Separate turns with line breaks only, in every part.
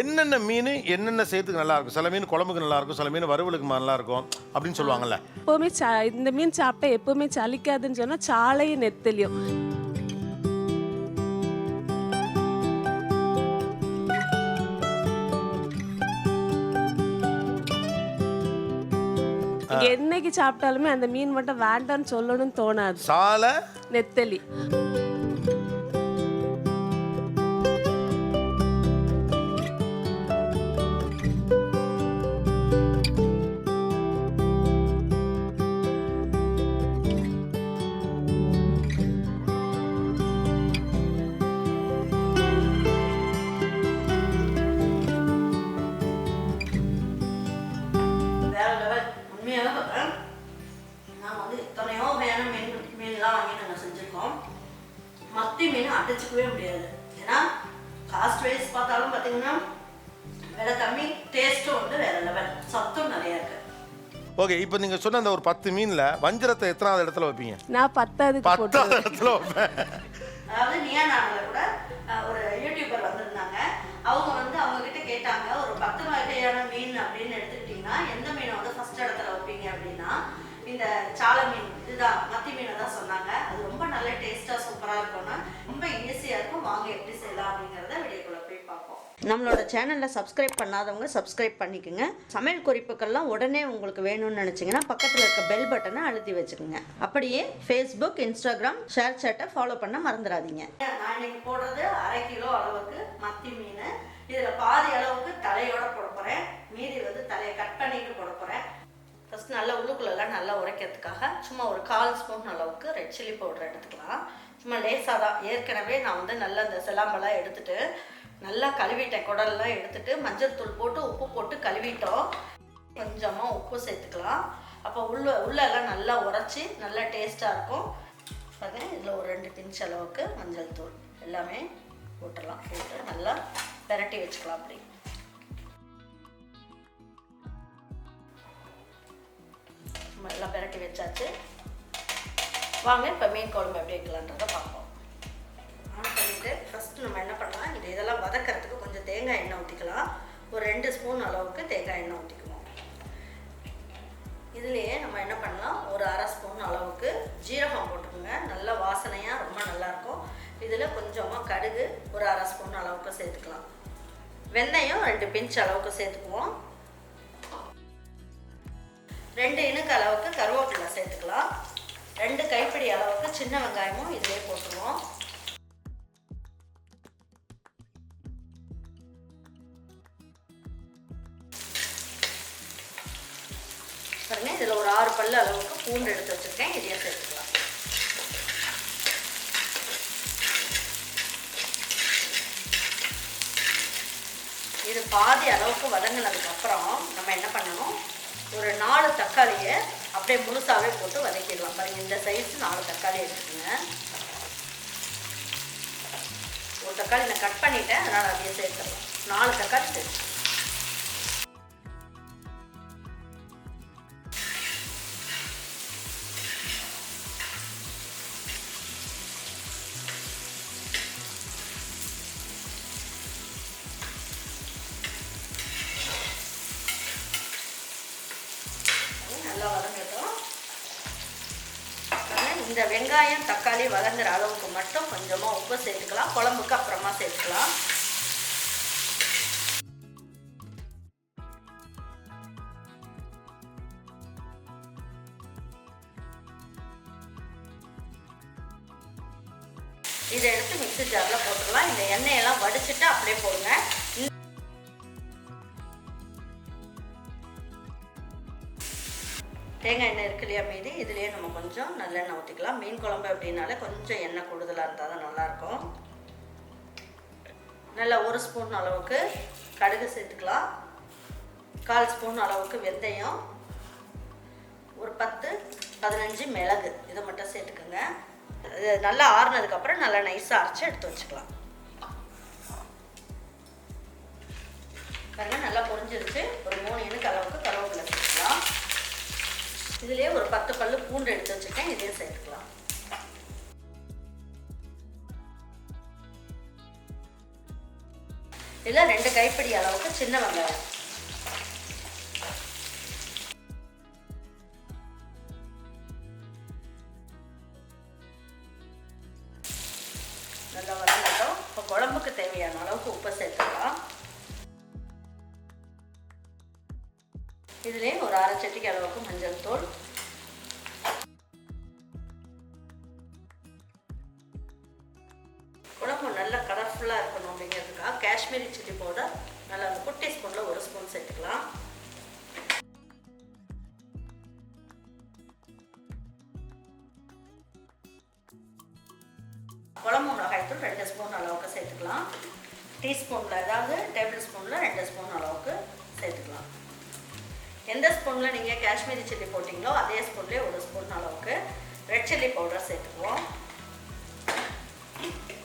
என்னென்ன மீன் என்னென்ன சேர்த்துக்கு நல்லா இருக்கும் சில மீன் குழம்புக்கு நல்லா இருக்கும் சில மீன் வறுவலுக்கு நல்லா இருக்கும் அப்படின்னு சொல்லுவாங்கல்ல.
எப்போவுமே சா இந்த மீன் சாப்பிட்டா எப்போவுமே சலிக்காதுன்னு சொன்னால் சாலையும் நெத்தலியும். என்னைக்கு சாப்பிட்டாலுமே அந்த மீன் மட்டும் வேண்டாம்னு சொல்லணும்னு தோணாது.
சாலை?
நெத்தலி.
விலை கம்மி டேஸ்ட்டும் வந்து வேற லெவல் சத்தும் நிறையா இருக்கு.
ஓகே இப்போ நீங்கள் சொன்ன அந்த ஒரு பத்து மீனில் வஞ்சரத்தை எத்தனாவது இடத்துல வைப்பீங்க?
நான் பத்தாவதுக்கு போட்டு
பத்தாவது இடத்துல வைப்பேன்.
அதாவது நியா நாளில் கூட ஒரு யூடியூபர் வந்திருந்தாங்க. அவங்க வந்து அவங்க கிட்ட கேட்டாங்க ஒரு பத்து வகையான மீன் அப்படின்னு எடுத்துக்கிட்டிங்கன்னா எந்த மீனை வந்து ஃபர்ஸ்ட் இடத்துல வைப்பீங்க அப்படின்னா இந்த சாலை மீன் இதுதான் மத்தி மீனை தான் சொன்னாங்க. அது ரொம்ப நல்ல டேஸ்ட்டாக சூப்பராக இருக்கும்னா ரொம்ப ஈஸியாக இருக்கும். வாங்க எப்படி செய்யலாம் அப்படிங்கிறத பார்ப்போம் நம்மளோட சேனலில் சப்ஸ்கிரைப் பண்ணாதவங்க சப்ஸ்கிரைப் பண்ணிக்கோங்க. சமையல் குறிப்புக்கள்லாம் உடனே உங்களுக்கு வேணும்னு நினச்சிங்கன்னா பக்கத்தில் இருக்க பெல் பட்டனை அழுத்தி வச்சுக்கோங்க. அப்படியே ஃபேஸ்புக் இன்ஸ்டாகிராம் ஷேர் சேட்டை ஃபாலோ பண்ண மறந்துடாதீங்க. நான் இன்னைக்கு போடுறது அரை கிலோ அளவுக்கு மத்தி மீன். இதில் பாதி அளவுக்கு தலையோட போட போகிறேன் மீதி வந்து தலையை கட் பண்ணிட்டு போட போகிறேன் ஃபஸ்ட் நல்லா உள்ளுக்குள்ளெல்லாம் நல்லா உரைக்கிறதுக்காக சும்மா ஒரு கால் ஸ்பூன் அளவுக்கு ரெட் சில்லி பவுடர் எடுத்துக்கலாம். சும்மா லேசாக தான் ஏற்கனவே நான் வந்து நல்லா இந்த செலாம்பெல்லாம் எடுத்துகிட்டு நல்லா கழுவிட்டேன் குடல்லாம் எடுத்துட்டு மஞ்சள் தூள் போட்டு உப்பு போட்டு கழுவிட்டோம். கொஞ்சமாக உப்பு சேர்த்துக்கலாம். அப்போ உள்ள உள்ளெல்லாம் நல்லா உரைச்சி நல்லா டேஸ்ட்டாக இருக்கும். பாருங்க இதில் ஒரு ரெண்டு பிஞ்ச் அளவுக்கு மஞ்சள் தூள் எல்லாமே போட்டுடலாம். போட்டு நல்லா பெரட்டி வச்சுக்கலாம் அப்படி. நல்லா பெரட்டி வச்சாச்சு. வாங்க இப்போ மீன் குழம்பு எப்படி வைக்கலான்றதை பார்க்கலாம் ஃபஸ்ட்டு நம்ம என்ன பண்ணலாம் இது இதெல்லாம் வதக்கிறதுக்கு கொஞ்சம் தேங்காய் எண்ணெய் ஊற்றிக்கலாம் ஒரு ரெண்டு ஸ்பூன் அளவுக்கு தேங்காய் எண்ணெய் ஊற்றிக்குவோம் இதுலேயே நம்ம என்ன பண்ணலாம் ஒரு அரை ஸ்பூன் அளவுக்கு ஜீரகம் போட்டுக்கோங்க. நல்ல வாசனையாக ரொம்ப நல்லாயிருக்கும். இதில் கொஞ்சமாக கடுகு ஒரு அரை ஸ்பூன் அளவுக்கு சேர்த்துக்கலாம். வெந்தயம் ரெண்டு பிஞ்ச் அளவுக்கு சேர்த்துக்குவோம். ரெண்டு இனுக்கு அளவுக்கு கருவேப்பிலை சேர்த்துக்கலாம். ரெண்டு கைப்பிடி அளவுக்கு சின்ன வெங்காயமும் இதிலே போட்டுருவோம். பாருங்க இதில் ஒரு ஆறு பல்லு அளவுக்கு பூண்டு எடுத்து வச்சுருக்கேன். இதையும் சேர்த்துக்கலாம். இது பாதி அளவுக்கு வதங்கினதுக்கு அப்புறம் நம்ம என்ன பண்ணணும்? ஒரு நாலு தக்காளியை அப்படியே முழுசாகவே போட்டு வதக்கிடலாம். பாருங்க இந்த சைஸ் நாலு தக்காளி எடுத்துக்கோங்க. ஒரு தக்காளி நான் கட் பண்ணிட்டேன் அதனால் அப்படியே சேர்த்துடலாம். நாலு தக்காளி சேர்த்து இந்த வெங்காயம் தக்காளி வதங்குற அளவுக்கு மட்டும் கொஞ்சமாக உப்பு சேர்த்துக்கலாம். குழம்புக்கு அப்புறமா சேர்த்துக்கலாம். இதை எடுத்து மிக்ஸி ஜாரில் போட்டுக்கலாம். இந்த எண்ணெயெல்லாம் வடிச்சிட்டு அப்படியே போடுங்க. தேங்காய் எண்ணெய் இருக்கு இல்லையா மீதி? இதுலேயே நம்ம கொஞ்சம் நல்லெண்ணெய் ஊற்றிக்கலாம் மீன் குழம்பு அப்படின்னாலே கொஞ்சம் எண்ணெய் கூடுதலாக இருந்தால் தான் நல்லாயிருக்கும். நல்லா ஒரு ஸ்பூன் அளவுக்கு கடுகு சேர்த்துக்கலாம். கால் ஸ்பூன் அளவுக்கு வெந்தயம். ஒரு பத்து பதினஞ்சு மிளகு. இதை மட்டும் சேர்த்துக்கோங்க. இது நல்லா ஆறுனதுக்கப்புறம் நல்லா நைஸாக அரைச்சி எடுத்து வச்சுக்கலாம். பாருங்க நல்லா பொரிஞ்சிருச்சு. ஒரு மூணு எண்ணுக்கு அளவுக்கு கருவேப்பிலை சேர்த்துக்கலாம். இதிலே ஒரு பத்து பல்லு பூண்டு எடுத்து வச்சுருக்கேன் இதையும் சேர்த்துக்கலாம். இதில் ரெண்டு கைப்பிடி அளவுக்கு சின்ன வெங்காயம். சட்டிக்கு அளவுக்கு மஞ்சள் தூள் குழம்பு நல்லா கலர்ஃபுல்லாக இருக்கணும் அப்படிங்கிறதுக்காக காஷ்மீரி சில்லி பவுடர் நல்லா அந்த குட்டி ஸ்பூனில் ஒரு ஸ்பூன் சேர்த்துக்கலாம் குழம்பு மிளகாய்த்தூள் ரெண்டு ஸ்பூன் அளவுக்கு சேர்த்துக்கலாம் டீஸ்பூனில் அதாவது டேபிள் ஸ்பூனில் ரெண்டு ஸ்பூன் அளவுக்கு சேர்த்துக்கலாம் எந்த ஸ்பூனில் நீங்கள் காஷ்மீரி சில்லி போட்டிங்களோ அதே ஸ்பூன்லேயே ஒரு ஸ்பூன் அளவுக்கு ரெட் சில்லி பவுடர் சேர்த்துக்குவோம்.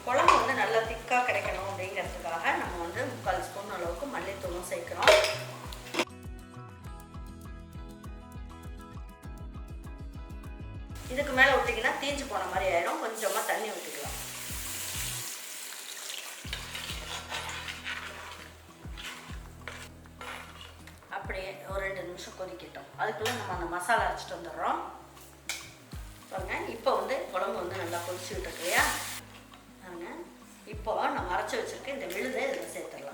குழம்பு வந்து நல்லா திக்காக கிடைக்கணும் அப்படிங்கிறதுக்காக நம்ம வந்து முக்கால் ஸ்பூன் அளவுக்கு மல்லித்தூளும் சேர்க்குறோம். இதுக்கு மேலே விட்டிங்கன்னா தீஞ்சு போன மாதிரி ஆயிடும். கொஞ்சம் அதுக்குள்ளே நம்ம அந்த மசாலா அரைச்சிட்டு வந்துடுறோம். பாருங்க இப்போ வந்து குழம்பு வந்து நல்லா கொதிச்சுக்கிட்டு இருக்கு இல்லையா? பாருங்க இப்போ நம்ம அரைச்சி வச்சுருக்க இந்த விழுதை இதில் சேர்த்துடலாம்.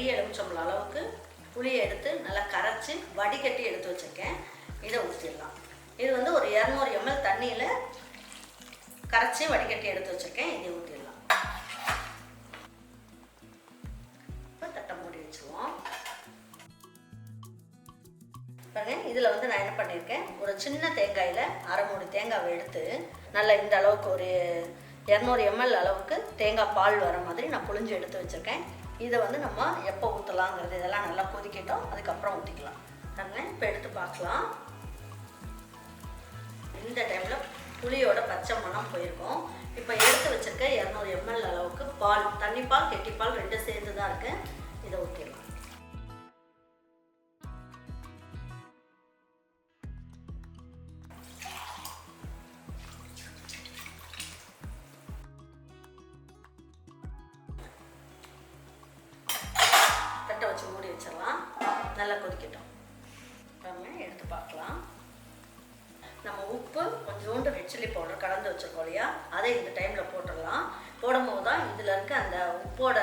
பெரிய எலுமிச்சம்பழம் அளவுக்கு புளியை எடுத்து நல்லா கரைச்சி வடிகட்டி எடுத்து வச்சுருக்கேன். இதை ஊற்றிடலாம் இது வந்து ஒரு இரநூறு எம்எல் தண்ணியில் கரைச்சி வடிகட்டி எடுத்து வச்சுருக்கேன். இதை ஊற்றிடலாம் இப்போ தட்டை மூடி வச்சுருவோம். பாருங்க இதில் வந்து நான் என்ன பண்ணியிருக்கேன் ஒரு சின்ன தேங்காயில் அரை மூடி தேங்காவை எடுத்து நல்லா இந்த அளவுக்கு ஒரு இரநூறு எம்எல் அளவுக்கு தேங்காய் பால் வர மாதிரி நான் புழிஞ்சு எடுத்து வச்சுருக்கேன். இதை வந்து நம்ம எப்போ ஊற்றலாங்கிறது இதெல்லாம் நல்லா கொதிக்கட்டும் அதுக்கப்புறம் ஊற்றிக்கலாம் பாருங்க இப்போ எடுத்து பார்க்கலாம். இந்த டைமில் புளியோட பச்சை மணம் போயிருக்கும். இப்போ எடுத்து வச்சிருக்க இரநூறு எம்எல் அளவுக்கு பால் தண்ணி பால் கெட்டி பால் ரெண்டும் சேர்ந்து தான் இருக்குது இதை ஊற்றிடும் நல்லா கொதிக்கட்டும். எடுத்து பார்க்கலாம். நம்ம உப்பு கொஞ்சோண்டு ரெட் சில்லி பவுடர் கலந்து வச்சிருக்கோம் இல்லையா? அதை இந்த டைமில் போட்டுடலாம். போடும்போது தான் இதில் இருக்க அந்த உப்போட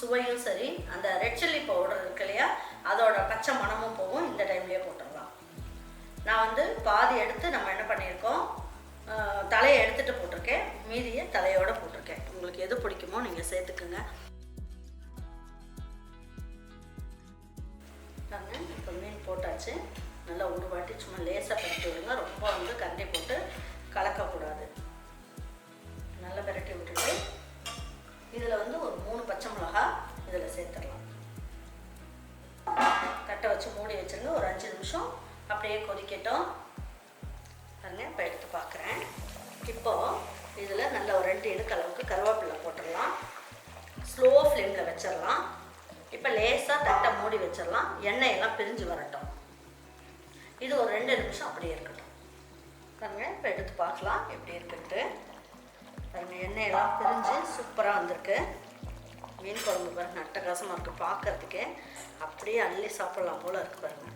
சுவையும் சரி அந்த ரெட் சில்லி பவுடர் இருக்கு இல்லையா? அதோட பச்சை மணமும் போகும். இந்த டைம்லேயே போட்டுடலாம். நான் வந்து பாதி எடுத்து நம்ம என்ன பண்ணியிருக்கோம்? தலையை எடுத்துகிட்டு போட்டிருக்கேன். மீதியை தலையோட போட்டிருக்கேன். உங்களுக்கு எது பிடிக்குமோ நீங்கள் சேர்த்துக்குங்க. போட்டாச்சு. நல்லா ஒரு வாட்டி சும்மா லேசாக பரட்டி விடுங்க. ரொம்ப வந்து கரண்டி போட்டு கலக்கக்கூடாது. நல்லா பரட்டி விட்டுட்டு இதில் வந்து ஒரு மூணு பச்சை மிளகா இதில் சேர்த்துடலாம். தட்டை வச்சு மூடி வச்சுருங்க. ஒரு அஞ்சு நிமிஷம் அப்படியே கொதிக்கட்டும். பாருங்க இப்போ எடுத்து பார்க்குறேன் இப்போது இதில் நல்ல ஒரு ரெண்டு இடுக்கு அளவுக்கு கருவேப்பிலை போட்டுடலாம். ஸ்லோ ஃப்ளேமில் வச்சிடலாம். இப்போ லேசாக தட்டை மூடி வச்சிடலாம். எண்ணெய் எல்லாம் பிரிஞ்சு வரட்டும். இது ஒரு ரெண்டு நிமிஷம் அப்படியே இருக்கட்டும். பாருங்க இப்போ எடுத்து பார்க்கலாம். எப்படி இருக்குன்ட்டு. பாருங்க எண்ணெயெல்லாம் பிரிஞ்சு சூப்பராக வந்திருக்கு. மீன் குழம்பு பாருங்க அட்டகாசமாக இருக்குது பார்க்கறதுக்கே. அப்படியே அள்ளி சாப்பிடலாம் போல இருக்கு பாருங்க.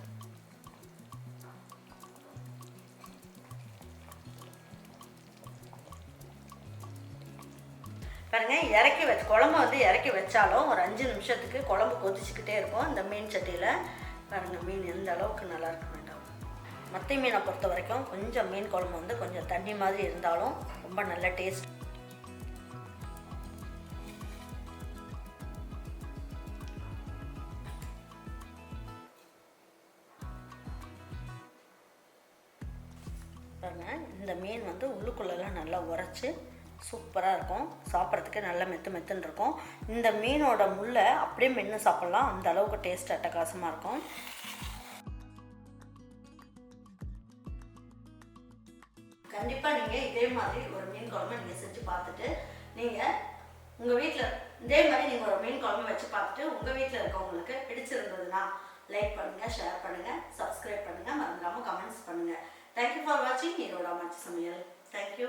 பாருங்க இறக்கி வச்சு குழம்பு வந்து இறக்கி வச்சாலும் ஒரு அஞ்சு நிமிஷத்துக்கு குழம்பு கொதிச்சுக்கிட்டே இருக்கும் இந்த மீன் சட்டியில். பாருங்க மீன் எந்த அளவுக்கு நல்லாயிருக்கும் மத்தி மீனை பொறுத்த வரைக்கும் கொஞ்சம் மீன் குழம்பு வந்து கொஞ்சம் தண்ணி மாதிரி இருந்தாலும் ரொம்ப நல்ல டேஸ்ட் பாருங்கள் இந்த மீன் வந்து உள்ளுக்குள்ளெல்லாம் நல்லா உரைச்சி சூப்பராக இருக்கும். சாப்பிட்றதுக்கு நல்ல மெத்து மெத்துன்னு இருக்கும். இந்த மீனோட முள்ளை அப்படியே மென்று சாப்பிட்லாம். அந்த அளவுக்கு டேஸ்ட் அட்டகாசமாக இருக்கும். கண்டிப்பாக நீங்கள் இதே மாதிரி ஒரு மீன் குழம்பு நீங்கள் செஞ்சு பார்த்துட்டு நீங்கள் உங்கள் வீட்டில் இதே மாதிரி நீங்கள் ஒரு மீன் குழம்பு வச்சு பார்த்துட்டு உங்கள் வீட்டில் இருக்கவங்களுக்கு பிடிச்சிருந்ததுன்னா லைக் பண்ணுங்கள் ஷேர் பண்ணுங்கள் சப்ஸ்கிரைப் பண்ணுங்கள் மறந்துடாமல் கமெண்ட்ஸ் பண்ணுங்கள் தேங்க்யூ ஃபார் வாட்சிங் ஈரோட மச்சு சமையல். தேங்க்யூ